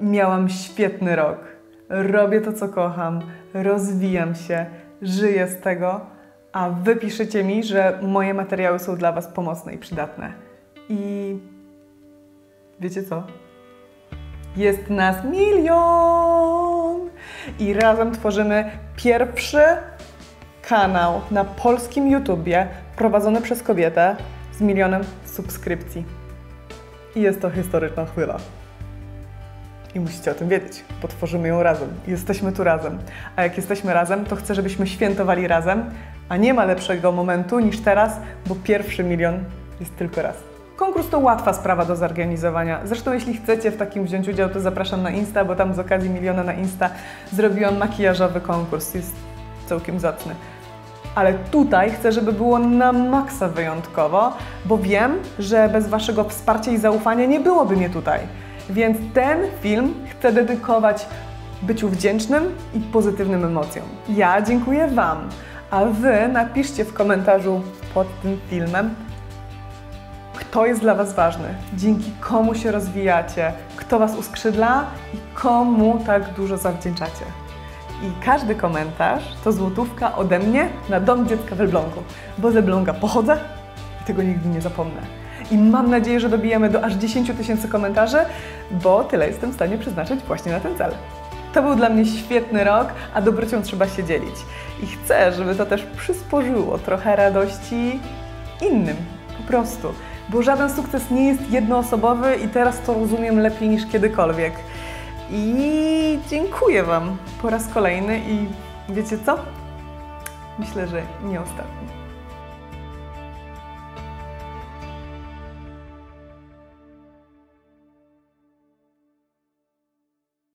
Miałam świetny rok. Robię to, co kocham, rozwijam się, żyję z tego, a wy piszecie mi, że moje materiały są dla was pomocne i przydatne. I wiecie co? Jest nas milion! I razem tworzymy pierwszy kanał na polskim YouTubie prowadzony przez kobietę z milionem subskrypcji. I jest to historyczna chwila. I musicie o tym wiedzieć, bo tworzymy ją razem. Jesteśmy tu razem. A jak jesteśmy razem, to chcę, żebyśmy świętowali razem, a nie ma lepszego momentu niż teraz, bo pierwszy milion jest tylko raz. Konkurs to łatwa sprawa do zorganizowania. Zresztą jeśli chcecie w takim wziąć udział, to zapraszam na Insta, bo tam z okazji miliona na Insta zrobiłam makijażowy konkurs. Jest całkiem zacny. Ale tutaj chcę, żeby było na maksa wyjątkowo, bo wiem, że bez Waszego wsparcia i zaufania nie byłoby mnie tutaj. Więc ten film chcę dedykować byciu wdzięcznym i pozytywnym emocjom. Ja dziękuję Wam, a Wy napiszcie w komentarzu pod tym filmem, kto jest dla Was ważny, dzięki komu się rozwijacie, kto Was uskrzydla i komu tak dużo zawdzięczacie. I każdy komentarz to złotówka ode mnie na Dom Dziecka w Elblągu, bo z Elbląga pochodzę i tego nigdy nie zapomnę. I mam nadzieję, że dobijemy do aż 10 tysięcy komentarzy, bo tyle jestem w stanie przeznaczyć właśnie na ten cel. To był dla mnie świetny rok, a dobrocią trzeba się dzielić. I chcę, żeby to też przysporzyło trochę radości innym, po prostu. Bo żaden sukces nie jest jednoosobowy i teraz to rozumiem lepiej niż kiedykolwiek. I dziękuję Wam po raz kolejny i wiecie co? Myślę, że nie ostatni.